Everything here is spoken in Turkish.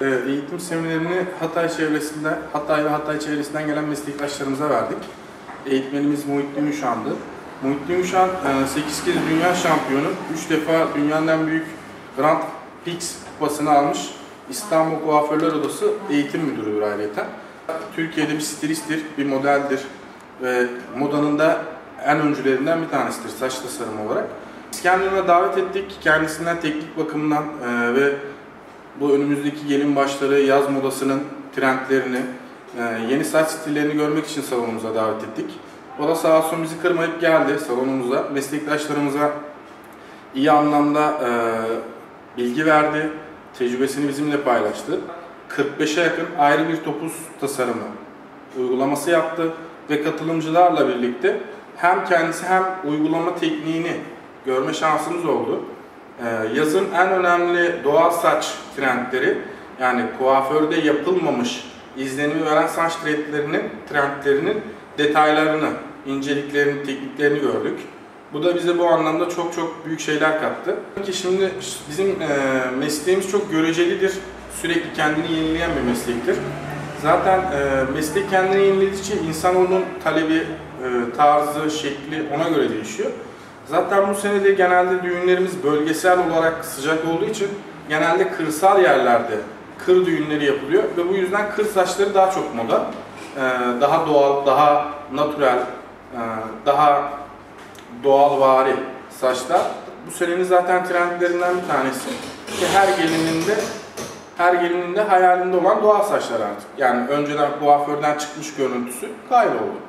Ee, Eğitim seminerini Hatay çevresinden, Hatay ve Hatay çevresinden gelen meslektaşlarımıza verdik. Eğitmenimiz Muhittin Üşan'dı. Muhittin Üşan 8 kez dünya şampiyonu, 3 defa dünyanın en büyük Grand Prix kupasını almış İstanbul Kuaförler Odası eğitim müdürüdür ayrıca. Türkiye'de bir stilisttir, bir modeldir ve modanın da en öncülerinden bir tanesidir saç tasarımı olarak. Kendine davet ettik, kendisinden teknik bakımından e, ve bu önümüzdeki gelin başları, yaz modasının trendlerini, e, yeni saç stillerini görmek için salonumuza davet ettik. O da sağ olsun bizi kırmayıp geldi salonumuza. Meslektaşlarımıza iyi anlamda e, bilgi verdi, tecrübesini bizimle paylaştı. 45'e yakın ayrı bir topuz tasarımı uygulaması yaptı ve katılımcılarla birlikte hem kendisi hem uygulama tekniğini görme şansımız oldu. Ee, yazın en önemli doğal saç trendleri yani kuaförde yapılmamış izlenimi veren saç trendlerinin, trendlerinin detaylarını, inceliklerini, tekniklerini gördük. Bu da bize bu anlamda çok çok büyük şeyler kattı. Ki şimdi bizim e, mesleğimiz çok görecelidir. Sürekli kendini yenileyen bir meslektir. Zaten e, meslek kendini yeniledikçe insanoğlunun talebi, e, tarzı, şekli ona göre değişiyor. Zaten bu sene de genelde düğünlerimiz bölgesel olarak sıcak olduğu için genelde kırsal yerlerde kır düğünleri yapılıyor ve bu yüzden kır saçları daha çok moda. Ee, daha doğal, daha natürel, e, daha doğal vari saçlar. Bu senenin zaten trendlerinden bir tanesi. Ki her gelinin de her gelinin de hayalinde olan doğal saçlar artık. Yani önceden kuaförden çıkmış görüntüsü kayboldu.